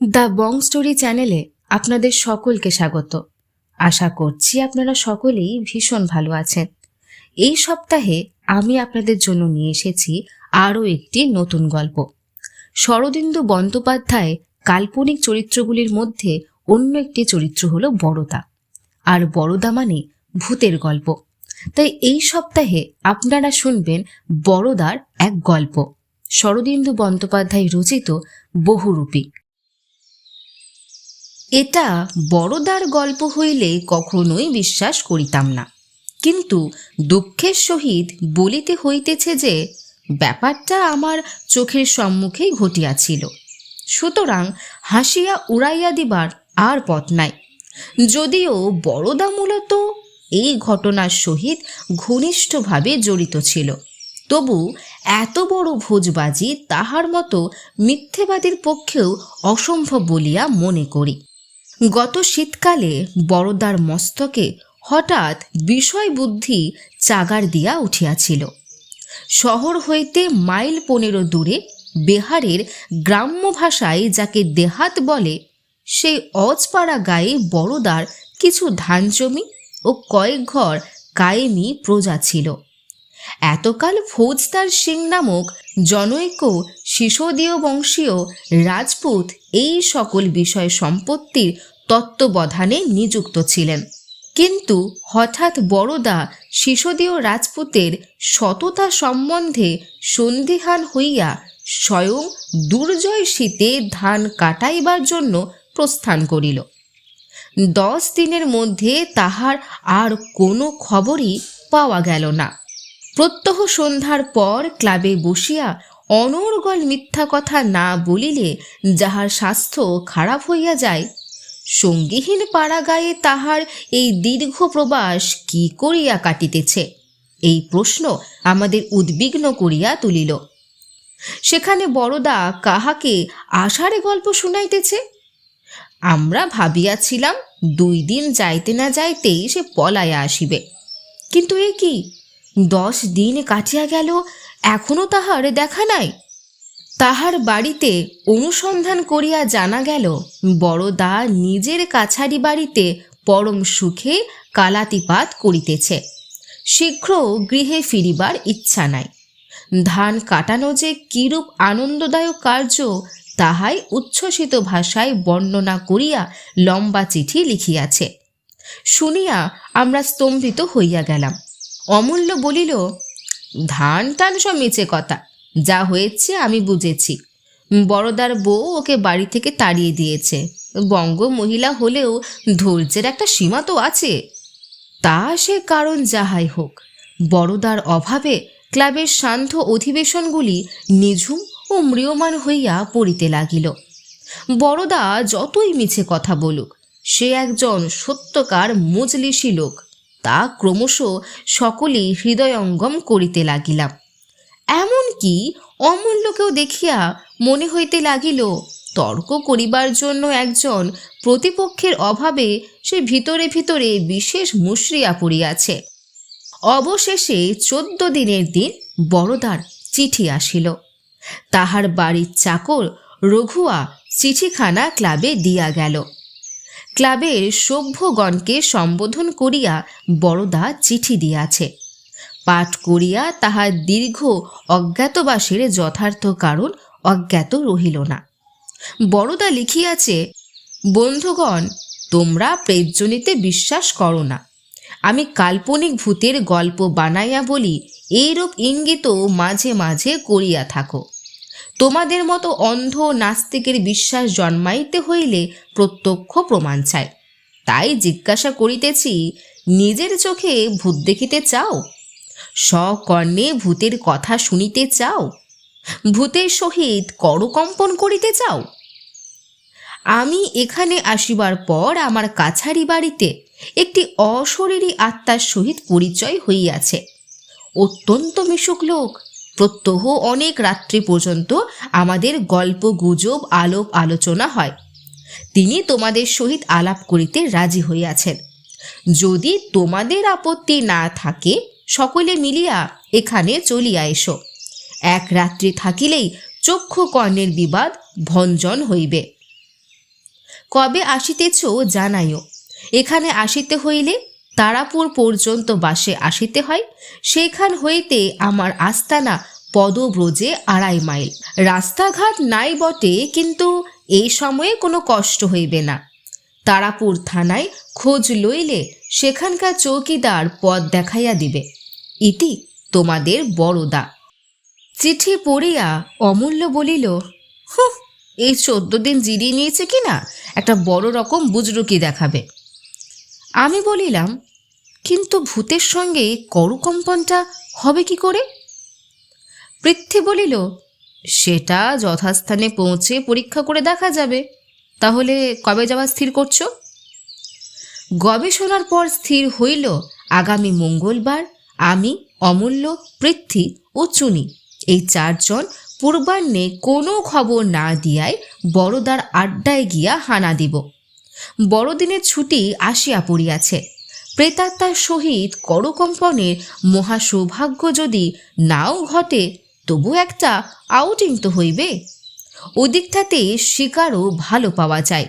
The Bong story চ্যানেলে আপনাদের সকলকে স্বাগত। আশা করছি আপনারা সকলেই ভীষণ ভালো আছেন। এই সপ্তাহে আমি আপনাদের জন্য নিয়ে এসেছি আরও একটি নতুন গল্প। শরদিন্দু বন্দ্যোপাধ্যায় কাল্পনিক চরিত্রগুলির মধ্যে অন্য একটি চরিত্র হল বড়দা। আর বড়দা মানে ভূতের গল্প। তাই এই সপ্তাহে আপনারা শুনবেন বড়দার এক গল্প। শরদিন্দু বন্দ্যোপাধ্যায় রচিত বহুরূপী। এটা বড়দার গল্প হইলে কখনোই বিশ্বাস করিতাম না। কিন্তু দুঃখের সহিত বলিতে হইতেছে যে, ব্যাপারটা আমার চোখের সম্মুখেই ঘটিয়াছিল। সুতরাং হাসিয়া উড়াইয়া দিবার আর পথ নাই। যদিও বড়দা মূলত এই ঘটনার সহিত ঘনিষ্ঠভাবে জড়িত ছিল। তবু এত বড় ভোজবাজি তাহার মতো মিথ্যেবাদীর পক্ষেও অসম্ভব বলিয়া মনে করি। গত শীতকালে বড়দার মস্তকে হঠাৎ বিষয় বুদ্ধি চাগার দিয়া উঠিয়াছিল। শহর হইতে মাইল পনেরো দূরে বেহারের গ্রাম্য ভাষায় যাকে দেহাত বলে, সেই অজপাড়া গায়ে বড়দার কিছু ধান জমি ও কয়েক ঘর কায়েমি প্রজা ছিল। এতকাল ফৌজদার সিং নামক জনৈক, শিশোদীয় বংশীয় রাজপুত এই সকল বিষয় সম্পত্তির তত্ত্ববধানে নিযুক্ত ছিলেন। কিন্তু হঠাৎ বড়দা শিশোদীয় রাজপুতের সততা সম্বন্ধে সন্দিহান হইয়া স্বয়ং দুর্জয় শীতে ধান কাটাইবার জন্য প্রস্থান করিল। দশ দিনের মধ্যে তাহার আর কোনো খবরই পাওয়া গেল না। প্রত্যহ সন্ধ্যার পর ক্লাবে বসিয়া অনর্গল মিথ্যা কথা না বলিলে যাহার স্বাস্থ্য খারাপ হইয়া যায়, সঙ্গীহীন পাড়াগায়ে তাহার এই দীর্ঘ প্রবাস কি করিয়া কাটিতেছে? এই প্রশ্ন আমাদের উদ্বিগ্ন করিয়া তুলিল। সেখানে বড়দা কাহাকে আষাঢ়ে গল্প শুনাইতেছে? আমরা ভাবিয়াছিলাম দুই দিন যাইতে না যাইতেই সে পলাইয়া আসিবে। কিন্তু এ কি? দশ দিন কাটিয়া গেল, এখনও তাহার দেখা নাই। তাহার বাড়িতে অনুসন্ধান করিয়া জানা গেল, বড়দা নিজের কাছারি বাড়িতে পরম সুখে কালাতিপাত করিতেছে। শীঘ্র গৃহে ফিরিবার ইচ্ছা নাই। ধান কাটানো যে কিরূপ আনন্দদায়ক কার্য তাহাই উচ্ছ্বসিত ভাষায় বর্ণনা করিয়া লম্বা চিঠি লিখিয়াছে। শুনিয়া আমরা স্তম্ভিত হইয়া গেলাম। অমূল্য বলিল, ধান টান সব কথা, যা হয়েছে আমি বুঝেছি। বড়দার বউ ওকে বাড়ি থেকে তাড়িয়ে দিয়েছে। বঙ্গ মহিলা হলেও ধৈর্যের একটা সীমা তো আছে। তা সে কারণ যাহাই হোক, বড়দার অভাবে ক্লাবের শান্ত অধিবেশনগুলি নিঝুম ও ম্রিয়মান হইয়া পড়িতে লাগিল। বড়দা যতই মিছে কথা বলুক, সে একজন সত্যকার মজলিসি লোক। তা ক্রমশ সকলেই হৃদয়ঙ্গম করিতে লাগিলাম। এমনকি অমূল্যকেও দেখিয়া মনে হইতে লাগিল, তর্ক করিবার জন্য একজন প্রতিপক্ষের অভাবে সে ভিতরে ভিতরে বিশেষ মুশরিয়া পড়িয়াছে। অবশেষে চোদ্দ দিনের দিন বড়দার চিঠি আসিল। তাহার বাড়ির চাকর রঘুয়া চিঠিখানা ক্লাবে দিয়া গেল। ক্লাবের সভ্যগণকে সম্বোধন করিয়া বড়দা চিঠি দিয়াছে। পাঠ করিয়া তাহার দীর্ঘ অজ্ঞাতবাসের যথার্থ কারণ অজ্ঞাত রহিল না। বড়দা লিখিয়াছে, বন্ধুগণ, তোমরা প্রেজ্জনিতে বিশ্বাস করো না। আমি কাল্পনিক ভূতের গল্প বানাইয়া বলি এইরূপ ইঙ্গিত মাঝে মাঝে করিয়া থাকো। তোমাদের মতো অন্ধ নাস্তিকের বিশ্বাস জন্মাইতে হইলে প্রত্যক্ষ প্রমাণ চাই। তাই জিজ্ঞাসা করিতেছি, নিজের চোখে ভূত দেখিতে চাও? স্বকর্ণে ভূতের কথা শুনিতে চাও? ভূতের সহিত করকম্পন করিতে চাও? আমি এখানে আসিবার পর আমার কাছারি বাড়িতে একটি অশরীরী আত্মার সহিত পরিচয় হইয়াছে। অত্যন্ত মিশুক লোক প্রত্যহ অনেক রাত্রি পর্যন্ত আমাদের গল্প, গুজব, আলোপ, আলোচনা হয়। তিনি তোমাদের সহিত আলাপ করিতে রাজি হইয়াছেন। যদি তোমাদের আপত্তি না থাকে, সকলে মিলিয়া এখানে চলিয়া এসো। এক রাত্রি থাকিলেই চক্ষু কর্ণের বিবাদ ভঞ্জন হইবে। কবে আসিতেছ জানাইও। এখানে আসিতে হইলে তারাপুর পর্যন্ত বাসে আসিতে হয়, সেখান হইতে আমার আস্তানা পদব্রজে আড়াই মাইল। রাস্তাঘাট নাই বটে, কিন্তু এই সময়ে কোনো কষ্ট হইবে না। তারাপুর থানায় খোঁজ লইলে সেখানকার চৌকিদার পদ দেখাইয়া দিবে। ইতি তোমাদের বড়দা চিঠি পড়িয়া অমূল্য বলিল, হুঁ, এই চোদ্দ দিন জিরিয়ে নিয়েছে কিনা একটা বড় রকম বুজরুকি দেখাবে। আমি বলিলাম কিন্তু ভূতের সঙ্গে করুকম্পনটা হবে কি করে? পৃথ্বী বলিল, সেটা যথাস্থানে পৌঁছে পরীক্ষা করে দেখা যাবে। তাহলে কবে যাওয়া স্থির করছ? গবেষণার পর স্থির হইল আগামী মঙ্গলবার আমি, অমূল্য, পৃথ্বী ও চুনি। এই চারজন পূর্বাহ্নে কোনো খবর না দিয়াই বড়দার আড্ডায় গিয়া হানা দিব। বড়দিনের ছুটি আসিয়া পড়িয়াছে। প্রেতাত্মার সহিত করকম্পনের মহা সৌভাগ্য যদি নাও ঘটে, তবু একটা আউটিং তো হইবে। ওদিকটাতে শিকারও ভালো পাওয়া যায়।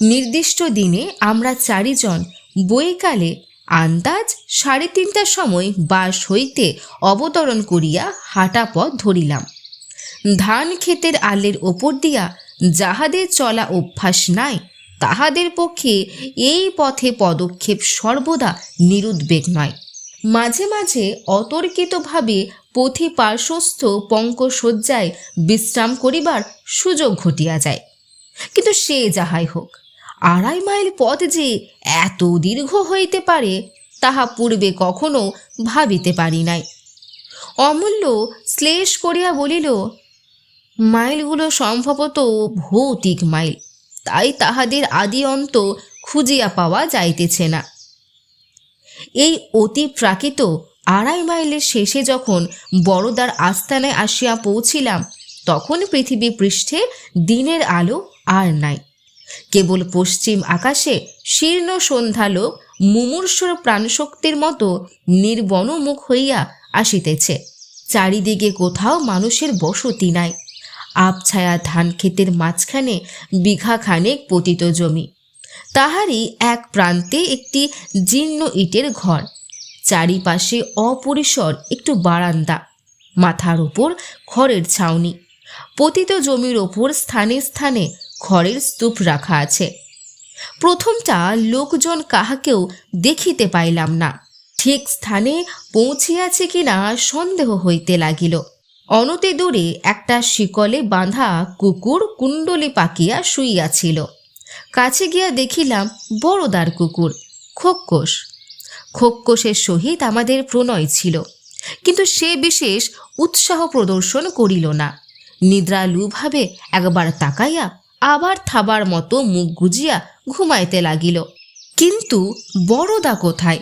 নির্দিষ্ট দিনে আমরা চারিজন বইকালে আন্দাজ সাড়ে তিনটার সময় বাস হইতে অবতরণ করিয়া হাঁটা পথ ধরিলাম। ধান ক্ষেতের আলের ওপর দিয়া যাহাদের চলা অভ্যাস নাই তাহাদের পক্ষে এই পথে পদক্ষেপ সর্বদা নিরুদ্বেগ নয়। মাঝে মাঝে অতর্কিতভাবে পথি পার্শ্বস্থ পঙ্কশয্যায় বিশ্রাম করিবার সুযোগ ঘটিয়া যায়। কিন্তু সে যাহাই হোক, আড়াই মাইল পথ যে এত দীর্ঘ হইতে পারে, তাহা পূর্বে কখনো ভাবিতে পারি নাই। অমূল্য শ্লেষ করিয়া বলিল, মাইলগুলো সম্ভবত ভৌতিক মাইল। তাই তাহাদের আদি অন্ত খুঁজিয়া পাওয়া যাইতেছে না। এই অতি প্রাকৃত আড়াই মাইলের শেষে যখন বড়দার আস্তানায় আসিয়া পৌঁছিলাম, তখন পৃথিবী পৃষ্ঠে দিনের আলো আর নাই। কেবল পশ্চিম আকাশে শীর্ণ সন্ধ্যালোক মুমূর্ষর প্রাণশক্তির মতো নির্বনমুখ হইয়া আসিতেছে। চারিদিকে কোথাও মানুষের বসতি নাই। আবছায়া ধান ক্ষেতের মাঝখানে বিঘাখানেক পতিত জমি। তাহারই এক প্রান্তে একটি জীর্ণ ইটের ঘর। চারিপাশে অপরিসর একটু বারান্দা, মাথার উপর খড়ের ছাউনি। পতিত জমির ওপর স্থানে স্থানে খড়ের স্তূপ রাখা আছে। প্রথমটা লোকজন কাহাকেও দেখিতে পাইলাম না। ঠিক স্থানে পৌঁছিয়াছে কিনা সন্দেহ হইতে লাগিল। অনতি দূরে একটা শিকলে বাঁধা কুকুর কুণ্ডলি পাকিয়া শুইয়াছিল। কাছে গিয়া দেখিলাম বড়দার কুকুর, খোক্কোশ। খোক্কোশের সহিত আমাদের প্রণয় ছিল, কিন্তু সে বিশেষ উৎসাহ প্রদর্শন করিল না। নিদ্রালুভাবে একবার তাকাইয়া আবার থাবার মতো মুখ গুজিয়া ঘুমাইতে লাগিল। কিন্তু বড়দা কোথায়?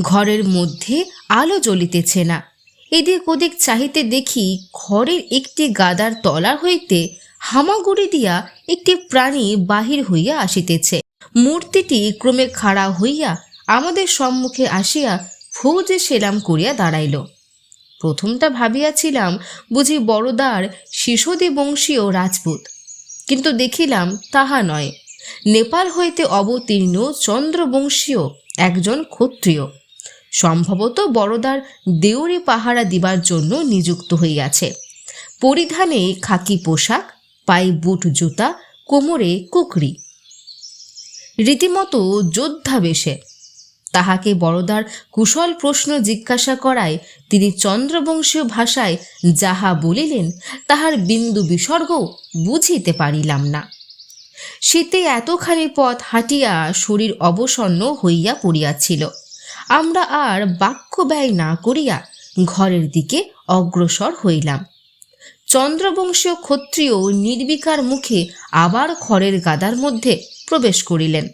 ঘরের মধ্যে আলো জ্বলিতেছে না। এদিক ওদিক চাহিতে দেখি ঘরের একটি গাদার তলা হইতে হামাগুড়ি দিয়া একটি প্রাণী বাহির হইয়া আসিতেছে। মূর্তিটি ক্রমে খাড়া হইয়া আমাদের সম্মুখে আসিয়া ফৌজে সেলাম করিয়া দাঁড়াইল। প্রথমটা ভাবিয়াছিলাম, বুঝি বড়দার শিশোদী বংশীয় রাজপুত, কিন্তু দেখিলাম তাহা নয়। নেপাল হইতে অবতীর্ণ চন্দ্রবংশীয় একজন ক্ষত্রিয়। সম্ভবত বড়দার দেউরি পাহারা দিবার জন্য নিযুক্ত হইয়াছে। পরিধানে খাকি পোশাক, পায়ে বুট জুতা, কোমরে কুকরি রীতিমতো যোদ্ধা বেশে। তাহাকে বড়দার কুশল প্রশ্ন জিজ্ঞাসা করায় তিনি চন্দ্রবংশীয় ভাষায় যাহা বলিলেন, তাহার বিন্দু বিসর্গ বুঝিতে পারিলাম না। শীতে এতখানি পথ হাঁটিয়া শরীর অবসন্ন হইয়া পড়িয়াছিল। আমরা আর বাক্য ব্যয় না করিয়া ঘরের দিকে অগ্রসর হইলাম। চন্দ্রবংশীয় ক্ষত্রিয় নির্বিকার মুখে আবার খড়ের গাদার মধ্যে প্রবেশ করিলেন।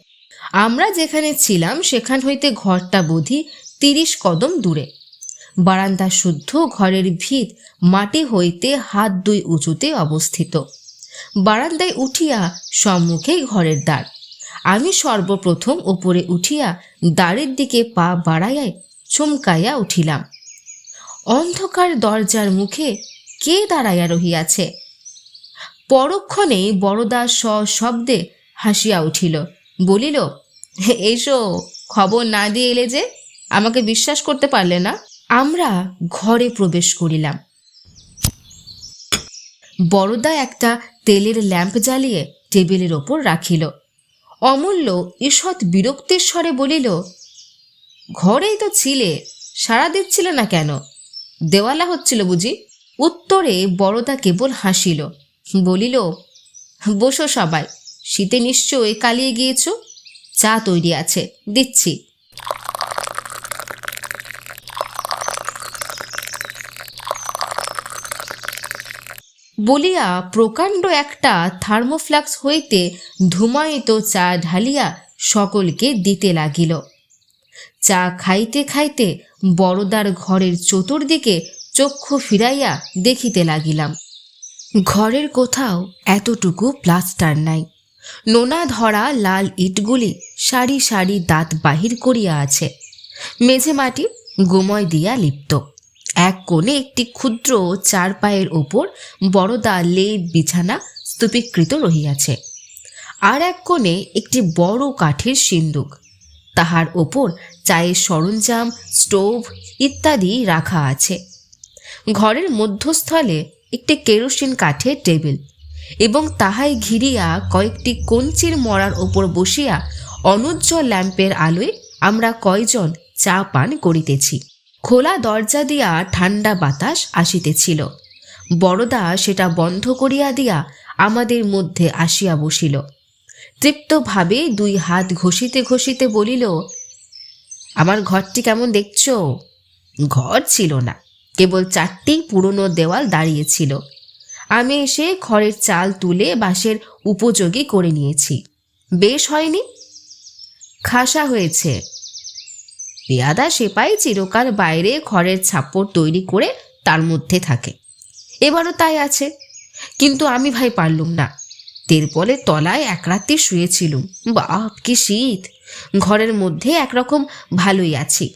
আমরা যেখানে ছিলাম, সেখান হইতে ঘরটা বুঝি তিরিশ কদম দূরে। বারান্দা শুদ্ধ, ঘরের ভিত মাটি হইতে হাত দুই উঁচুতে অবস্থিত। বারান্দায় উঠিয়া সম্মুখেই ঘরের দ্বার। আমি সর্বপ্রথম ওপরে উঠিয়া দ্বারের দিকে পা বাড়াইয়াই চমকাইয়া উঠিলাম। অন্ধকার দরজার মুখে কে দাঁড়াইয়া রহিয়াছে? পরক্ষণে বড়দা শব্দে হাসিয়া উঠিল, বলিল, এসো, খবর না দিয়ে এলে যে আমাকে বিশ্বাস করতে পারলে না? আমরা ঘরে প্রবেশ করিলাম। বড়দা একটা তেলের ল্যাম্প জ্বালিয়ে টেবিলের ওপর রাখিল। অমূল্য ঈষৎ বিরক্তির স্বরে বলিল, ঘরেই তো ছিলে সারা দিচ্ছিল না কেন? দেওয়ালা হচ্ছিল বুঝি? উত্তরে বড়দা কেবল হাসিল, বলিল, বসো সবাই, শীতে নিশ্চয় কালিয়ে গিয়েছ? চা তৈরি আছে, দিচ্ছি। বলিয়া প্রকাণ্ড একটা থার্মোফ্লাক্স হইতে ধুমায়িত চা ঢালিয়া সকলকে দিতে লাগিল। চা খাইতে খাইতে বড়দার ঘরের চতুর্দিকে চক্ষু ফিরাইয়া দেখিতে লাগিলাম। ঘরের কোথাও এতটুকু প্লাস্টার নাই। নোনা ধরা লাল ইটগুলি সারি সারি দাঁত বাহির করিয়া আছে। মেঝে মাটি গোময় দিয়া লিপ্ত। এক কোণে একটি ক্ষুদ্র চার পায়ের ওপর বড়দা লেপ বিছানা স্তূপীকৃত রহিয়াছে। আর এক কোণে একটি বড় কাঠের সিন্দুক। তাহার ওপর চায়ের সরঞ্জাম, স্টোভ ইত্যাদি রাখা আছে। ঘরের মধ্যস্থলে একটি কেরোসিন কাঠের টেবিল এবং তাহাই ঘিরিয়া কয়েকটি কঞ্চির মরার ওপর বসিয়া অনুজ্জ্বল ল্যাম্পের আলোয় আমরা কয়জন চা পান করিতেছি। খোলা দরজা দিয়া ঠান্ডা বাতাস আসিতেছিল। বড়দা সেটা বন্ধ করিয়া দিয়া আমাদের মধ্যে আসিয়া বসিল। তৃপ্তভাবে দুই হাত ঘষিতে ঘষিতে বলিল, আমার ঘরটি কেমন দেখছ? ঘর ছিল না, কেবল চারটি পুরনো দেওয়াল দাঁড়িয়েছিল। আমি এসে খড়ের চাল তুলে বাঁশের উপযোগী করে নিয়েছি। বেশ হয়নি? খাসা হয়েছে। পেয়াদা সেপাই চিরকাল বাইরে ঘরের ছাপ্পড় তৈরি করে তার মধ্যে থাকে। এবারও তাই আছে। কিন্তু আমি ভাই পারলুম না। তেরপলে তলায় এক রাত্রি শুয়েছিলুম। বাপ কি শীত! ঘরের মধ্যে একরকম ভালোই আছি।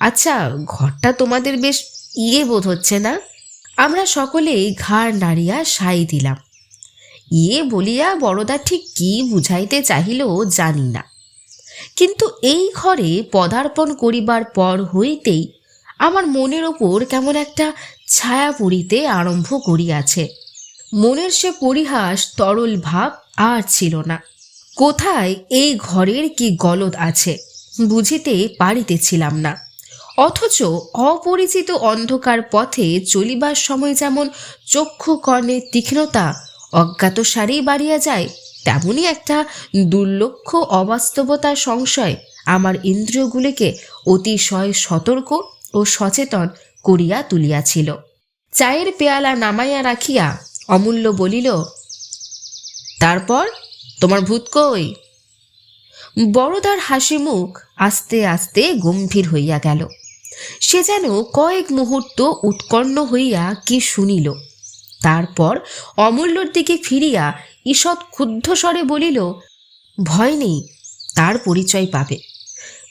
আচ্ছা ঘরটা তোমাদের বেশ ইয়ে বোধ হচ্ছে না? আমরা সকলেই ঘাড় নাড়িয়া সাই দিলাম। ইয়ে বলিয়া বড়দা ঠিক কি বুঝাইতে চাহিল জানি না। কিন্তু এই ঘরে পদার্পণ করিবার পর হইতেই আমার মনের ওপর কেমন একটা ছায়া পড়িতে আরম্ভ করিয়াছে। মনের সে পরিহাস, তরল ভাব আর ছিল না। কোথায় এই ঘরের কি গলদ আছে বুঝিতে পারিতেছিলাম না। অথচ অপরিচিত অন্ধকার পথে চলিবার সময় যেমন চক্ষু কর্ণের তীক্ষ্ণতা অজ্ঞাত সারেই বাড়িয়া যায় তেমনই একটা দুর্লক্ষ অবাস্তবতার সংশয় আমার ইন্দ্রিয়গুলিকে অতিশয় সতর্ক ও সচেতন করিয়া তুলিয়াছিল। চায়ের পেয়ালা নামাইয়া রাখিয়া অমূল্য বলিল, তারপর? তোমার ভূত কই? বড়দার হাসি মুখ আস্তে আস্তে গম্ভীর হইয়া গেল। সে যেন কয়েক মুহূর্ত উৎকণ্ঠ হইয়া কি শুনিল। তারপর অমূল্যর দিকে ফিরিয়া ঈষৎ ক্ষুব্ধ স্বরে বলিল, ভয় নেই, তার পরিচয় পাবে।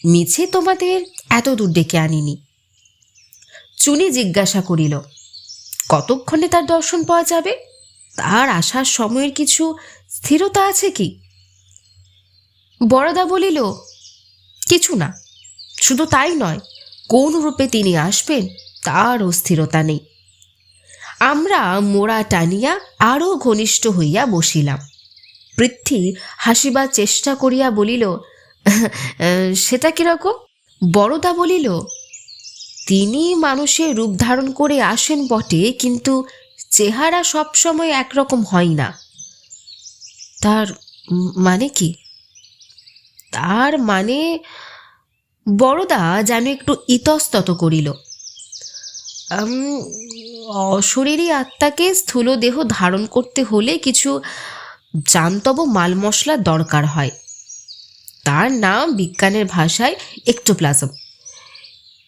মিছে তোমাদের এত দূর ডেকে আনিনি। চুনি জিজ্ঞাসা করিল, কতক্ষণে তার দর্শন পাওয়া যাবে? তার আসার সময়ের কিছু স্থিরতা আছে কি? বড়দা বলিল, কিছু না, শুধু তাই নয়, কোন রূপে তিনি আসবেন তার অস্থিরতা নেই। আমরা মোড়া টানিয়া আরও ঘনিষ্ঠ হইয়া বসিলাম। পৃথ্বী হাসিবার চেষ্টা করিয়া বলিল, সেটা কীরকম? বড়দা বলিল, তিনি মানুষের রূপ ধারণ করে আসেন বটে, কিন্তু চেহারা সবসময় একরকম হয় না। তার মানে কি? তার মানে বড়দা যেন একটু ইতস্তত করিল অশরীরী আত্মাকে স্থূল দেহ ধারণ করতে হলে কিছু জান্তব মাল মশলার দরকার হয়। তার নাম বিজ্ঞানের ভাষায় একটোপ্লাজম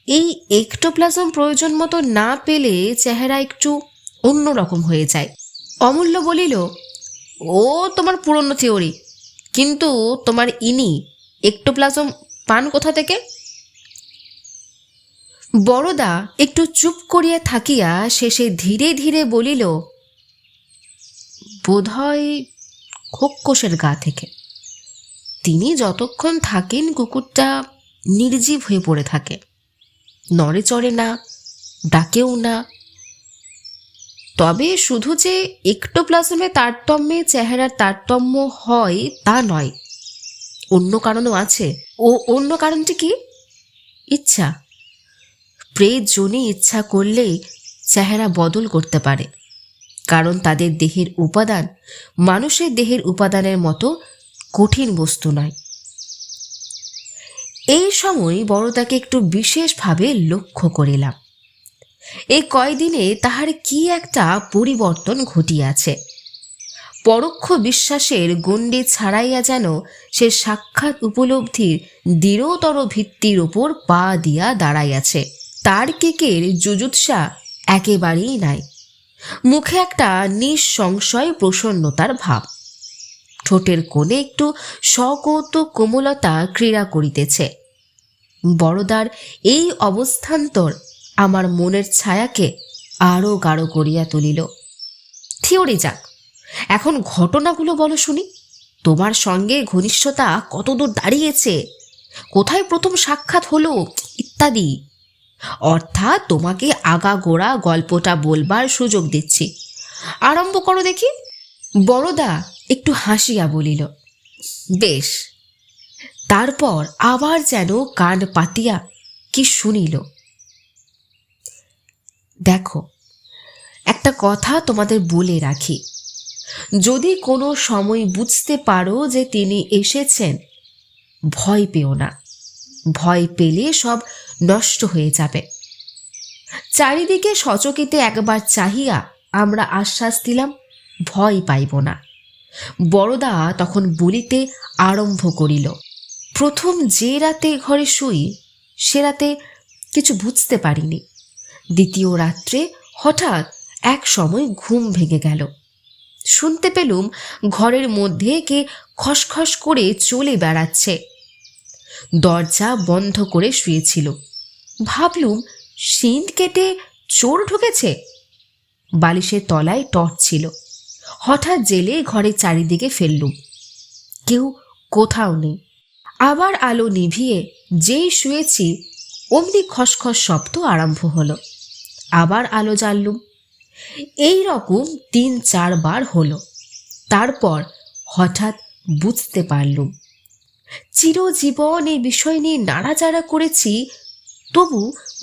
এই একটোপ্লাজম প্রয়োজন মতো না পেলে চেহারা একটু অন্যরকম হয়ে যায়। অমূল্য বলিল, ও তোমার পুরনো থিওরি কিন্তু তোমার ইনি একটোপ্লাজম পান কোথা থেকে? বড়দা একটু চুপ করিয়া থাকিয়া শেষে ধীরে ধীরে বলিল, বোধহয় খোক্কোষের গা থেকে। তিনি যতক্ষণ থাকেন কুকুরটা নির্জীব হয়ে পড়ে থাকে। নড়ে চড়ে না, ডাকেও না। তবে শুধু যে একটু একটোপ্লাজমে তারতম্যে, চেহারার তারতম্য হয় তা নয়। অন্য কারণও আছে। ও অন্য কারণটি কি? ইচ্ছা। প্রেত জনই ইচ্ছা করলেই চেহারা বদল করতে পারে। কারণ তাদের দেহের উপাদান মানুষের দেহের উপাদানের মতো কঠিন বস্তু নয়। এই সময় বড়দাকে একটু বিশেষভাবে লক্ষ্য করিলাম। এই কয়দিনে তাহার কি একটা পরিবর্তন ঘটিয়াছে। পরোক্ষ বিশ্বাসের গণ্ডি ছাড়াইয়া যেন সে সাক্ষাৎ উপলব্ধির দৃঢ়তর ভিত্তির ওপর পা দিয়া দাঁড়াইয়াছে। তার কেকের যুজুৎসা একেবারেই নাই। মুখে একটা নিঃসংশয় প্রসন্নতার ভাব। ঠোঁটের কোণে একটু সকৌত কোমলতা ক্রীড়া করিতেছে। বড়দার এই অবস্থান্তর আমার মনের ছায়াকে আরও গাঢ় করিয়া তুলিল। থিওরি যাক, এখন ঘটনাগুলো বলো শুনি। তোমার সঙ্গে ঘনিষ্ঠতা কতদূর দাঁড়িয়েছে? কোথায় প্রথম সাক্ষাৎ হলো, ইত্যাদি। অর্থাৎ তোমাকে আগাগোড়া গল্পটা বলবার সুযোগ দিচ্ছি। আরম্ভ করো দেখি। বড়দা একটু হাসিয়া বলিল, বেশ। তারপর আবার যেন কান পাতিয়া কি শুনিল। দেখো, একটা কথা তোমাদের বলে রাখি। যদি কোনো সময় বুঝতে পারো যে তিনি এসেছেন, ভয় পেও না। ভয় পেলে সব নষ্ট হয়ে যাবে। চারিদিকে সচকিতে একবার চাহিয়া আমরা আশ্বাস দিলাম, ভয় পাইব না। বড়দা তখন বলিতে আরম্ভ করিল, প্রথম যে রাতে ঘরে শুই, সে রাতে কিছু বুঝতে পারিনি। দ্বিতীয় রাত্রে হঠাৎ এক সময় ঘুম ভেঙে গেল। শুনতে পেলুম ঘরের মধ্যে কে খসখস করে চলে বেড়াচ্ছে। দরজা বন্ধ করে শুয়েছিল। ভাবলুম সিঁদ কেটে চোর ঢুকেছে। বালিশের তলায় টর্চ ছিল। হঠাৎ জেলে ঘরের চারিদিকে ফেললুম। কেউ কোথাও নেই। আবার আলো নিভিয়ে যেই শুয়েছি, অমনি খসখস শব্দ আরম্ভ হলো। আবার আলো জ্বাললুম। এই রকম তিন চারবার হলো। তারপর হঠাৎ বুঝতে পারলুম। চিরজীবন এই বিষয় নিয়ে নাড়াচাড়া করেছি তবু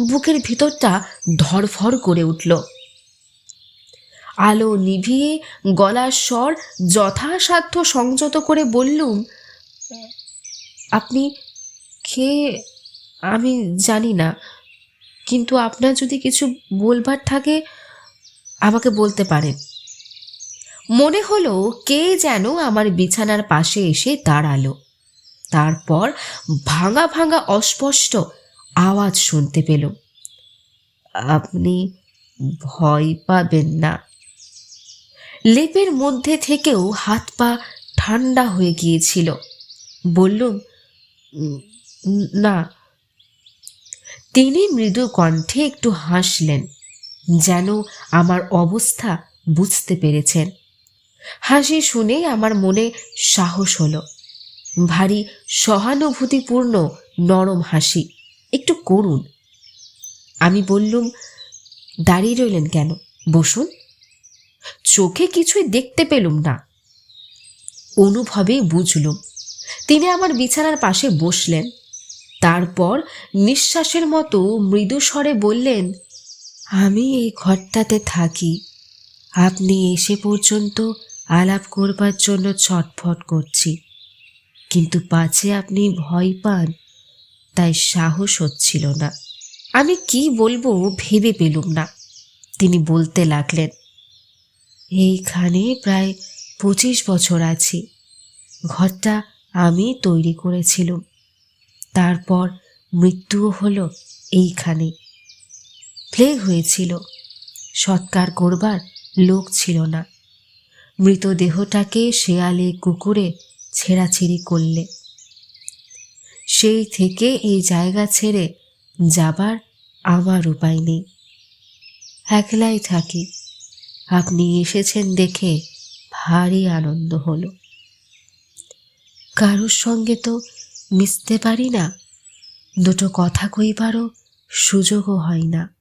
বুকের ভিতরটা ধরফর করে উঠল। আলো নিভিয়ে গলার স্বর যথাসাধ্য সংযত করে বললুম, আপনি খেয়ে আমি জানি না, কিন্তু আপনার যদি কিছু বলবার থাকে, আমাকে বলতে পারেন। মনে হলো কে যেন আমার বিছানার পাশে এসে দাঁড়াল। তারপর ভাঙা ভাঙা অস্পষ্ট আওয়াজ শুনতে পেল। আপনি ভয় পাবেন না। লেপের মধ্যে থেকেও হাত পা ঠান্ডা হয়ে গিয়েছিল। বললুম "উম, না। তিনি মৃদু কণ্ঠে একটু হাসলেন যেন আমার অবস্থা বুঝতে পেরেছেন। হাসি শুনে আমার মনে সাহস হলো। ভারী সহানুভূতিপূর্ণ নরম হাসি। একটু করুন। আমি বললুম, দাঁড়িয়ে রইলেন কেন? বসুন। চোখে কিছুই দেখতে পেলুম না। অনুভবে বুঝলুম, তিনি আমার বিছানার পাশে বসলেন। তারপর নিঃশ্বাসের মতো মৃদু স্বরে বললেন, আমি এই ঘরটাতে থাকি। আপনি এসে পর্যন্ত আলাপ করবার জন্য ছটফট করছি। কিন্তু পাছে আপনি ভয় পান। তাই সাহস হচ্ছিল না। আমি কি বলব ভেবে পেলুম না। তিনি বলতে লাগলেন, এইখানে প্রায় পঁচিশ বছর আছি। ঘরটা আমি তৈরি করেছিলাম। তারপর মৃত্যুও হলো এইখানে। প্লেগ হয়েছিল। সৎকার করবার লোক ছিল না। মৃতদেহটাকে শেয়ালে কুকুরে ছেঁড়াছেড়ি করলে। সেই থেকে এই জায়গা ছেড়ে যাবার আমার উপায় নেই। একলাই থাকি। আপনি এসেছেন দেখে ভারী আনন্দ হলো। কারোর সঙ্গে তো মিশতে পারি না। দুটো কথা কইবারও সুযোগও হয় না।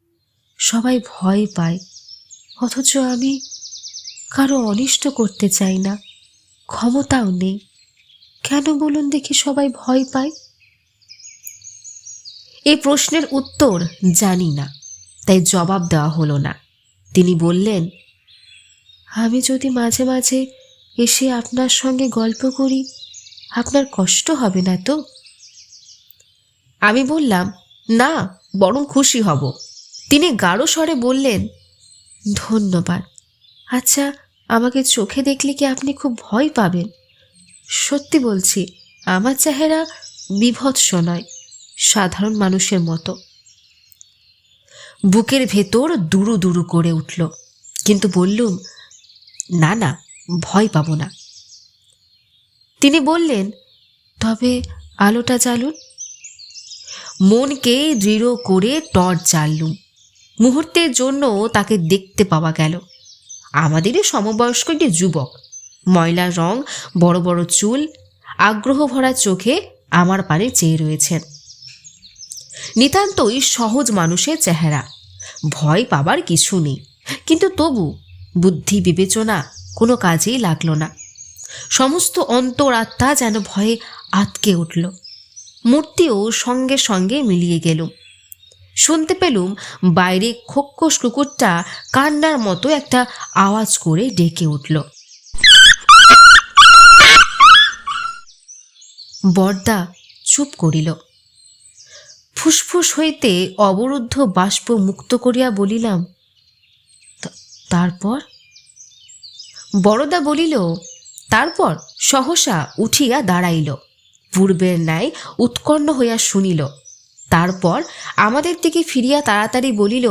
সবাই ভয় পায়। অথচ আমি কারও অনিষ্ট করতে চাই না। ক্ষমতাও নেই। কেন বলুন দেখি সবাই ভয় পায়? এই প্রশ্নের উত্তর জানি না, তাই জবাব দেওয়া হলো না। তিনি বললেন, আমি যদি মাঝে মাঝে এসে আপনার সঙ্গে গল্প করি, আপনার কষ্ট হবে না তো? আমি বললাম, না, বরং খুশি হব। তিনি গাঢ় স্বরে বললেন, ধন্যবাদ। আচ্ছা আমাকে চোখে দেখলে কি আপনি খুব ভয় পাবেন? সত্যি বলছি, আমার চেহারা বিভৎস নয়। সাধারণ মানুষের মতো। বুকের ভেতর দুরু দুরু করে উঠল। কিন্তু বললুম, না না, ভয় পাবো না। তিনি বললেন, তবে আলোটা জ্বালুন। মনকে দৃঢ় করে টর্চ জ্বাললুম। মুহূর্তের জন্য তাকে দেখতে পাওয়া গেল। আমাদেরই সমবয়স্ক একটি যুবক। ময়লা রং, বড় বড় চুল, আগ্রহ ভরা চোখে আমার পানে চেয়ে রয়েছেন। নিতান্তই সহজ মানুষের চেহারা। ভয় পাবার কিছু নেই। কিন্তু তবু বুদ্ধি বিবেচনা কোনো কাজেই লাগল না। সমস্ত অন্তরাত্মা যেন ভয়ে আটকে উঠল। মূর্তিও সঙ্গে সঙ্গে মিলিয়ে গেল। শুনতে পেলুম বাইরে খোক্কস কুকুরটা কান্নার মতো একটা আওয়াজ করে ডেকে উঠল। বর্দা চুপ করিল। ফুসফুস হইতে অবরুদ্ধ বাষ্প মুক্ত করিয়া বলিলাম তারপর? বড়দা বলিল, তারপর? সহসা উঠিয়া দাঁড়াইল। পূর্বের ন্যায় উৎকণ্ঠ হইয়া শুনিল। তারপর আমাদের দিকে ফিরিয়া তাড়াতাড়ি বলিল,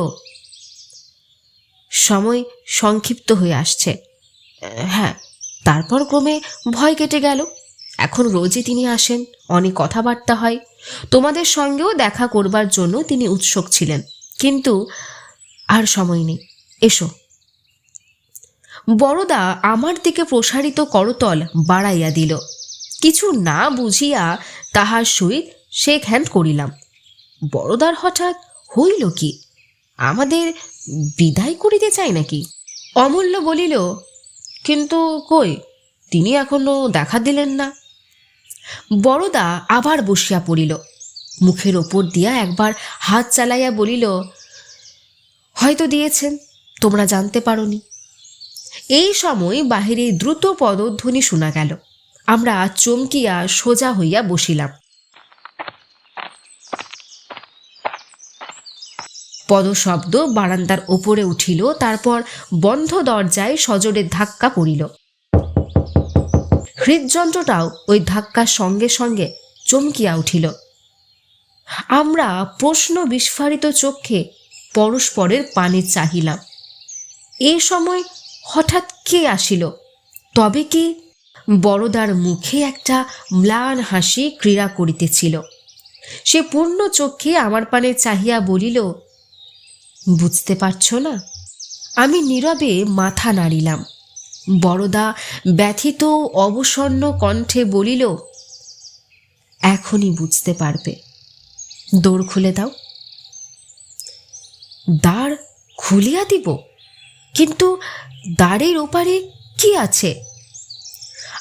সময় সংক্ষিপ্ত হয়ে আসছে। হ্যাঁ তারপর ক্রমে ভয় কেটে গেল। এখন রোজই তিনি আসেন, অনেক কথাবার্তা হয়। তোমাদের সঙ্গেও দেখা করবার জন্য তিনি উৎসুক ছিলেন। কিন্তু আর সময় নেই। এসো। বড়দা আমার দিকে প্রসারিত করতল বাড়াইয়া দিল। কিছু না বুঝিয়া তাহার সহিত শেখ হ্যান্ড করিলাম। বড়দার হঠাৎ হইল কি? আমাদের বিদায় করিতে চাই নাকি? অমূল্য বলিল, কিন্তু কই, তিনি এখনও দেখা দিলেন না। বড়দা আবার বসিয়া পড়িল। মুখের ওপর দিয়া একবার হাত চালাইয়া বলিল, হয়তো দিয়েছেন, তোমরা জানতে পারোনি। এই সময় বাহিরে দ্রুত পদধ্বনি শোনা গেল। আমরা চমকিয়া সোজা হইয়া বসিলাম। পদশব্দ বারান্দার ওপরে উঠিল, তারপর বন্ধ দরজায় সজোরে ধাক্কা পড়িল। হৃদযন্ত্রটাও ওই ধাক্কার সঙ্গে সঙ্গে চমকিয়া উঠিল। আমরা প্রশ্ন বিস্ফারিত চক্ষে পরস্পরের পানে চাহিলাম। এ সময় হঠাৎ কে আসিল? তবে কি বড়দার মুখে একটা ম্লান হাসি ক্রীড়া করিতেছিল। সে পূর্ণ চক্ষে আমার পানে চাহিয়া বলিল, বুঝতে পারছ না? আমি নীরবে মাথা নাড়িলাম। বড়দা ব্যথিত অবসন্ন কণ্ঠে বলিল, এখনই বুঝতে পারবে। দৌড় খুলে দাও। দাঁড় খুলিয়া দিব, কিন্তু দ্বারের ওপারে কি আছে?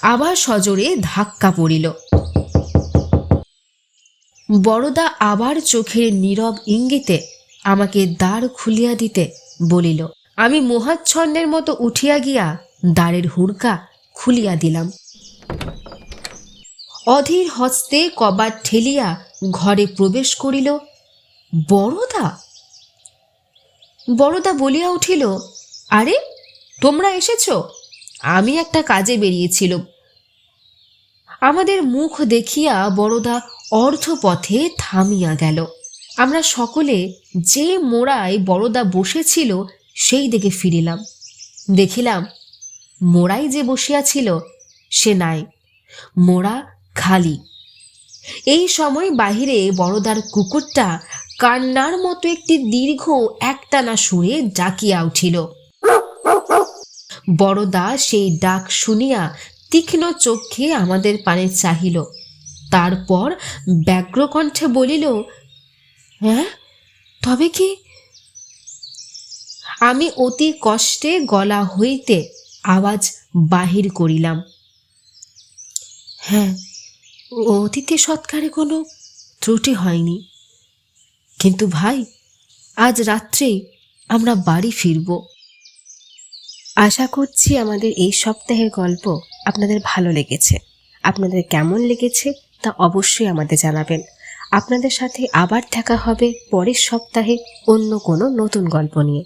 আবার সজোরে ধাক্কা পড়িল। বড়দা আবার চোখের নীরব ইঙ্গিতে আমাকে দ্বার খুলিয়া দিতে বলিল, আমি মোহাচ্ছন্নের মতো উঠিয়া গিয়া দ্বারের হুড়কা খুলিয়া দিলাম। অধীর হস্তে কবাট ঠেলিয়া ঘরে প্রবেশ করিল, বড়দা? বড়দা বলিয়া উঠিল, আরে, তোমরা এসেছ? আমি একটা কাজে বেরিয়েছিলাম। আমাদের মুখ দেখিয়া বড়দা অর্ধপথে থামিয়া গেল। আমরা সকলে যে মোড়ায় বড়দা বসেছিল, সেই দিকে ফিরিলাম। দেখিলাম মোড়াই যে বসিয়াছিল, সে নাই। মোড়া খালি। এই সময় বাহিরে বড়দার কুকুরটা কান্নার মতো একটি দীর্ঘ একটানা সুরে ডাকিয়া উঠিল। বড়দা সেই ডাক শুনিয়া তীক্ষ্ণ চোখে আমাদের পানে চাহিল। তারপর ব্যগ্রকণ্ঠে বলিল হ্যাঁ তবে কি? আমি অতি কষ্টে গলা হইতে আওয়াজ বাহির করিলাম। হ্যাঁ অতীতে সৎকারে কোনো ত্রুটি হয়নি। কিন্তু ভাই, আজ রাত্রেই আমরা বাড়ি ফিরব। আশা করছি আমাদের এই সপ্তাহের গল্প আপনাদের ভালো লেগেছে। আপনাদের কেমন লেগেছে তা অবশ্যই আমাদের জানাবেন। আপনাদের সাথে আবার দেখা হবে পরের সপ্তাহে অন্য কোনো নতুন গল্প নিয়ে।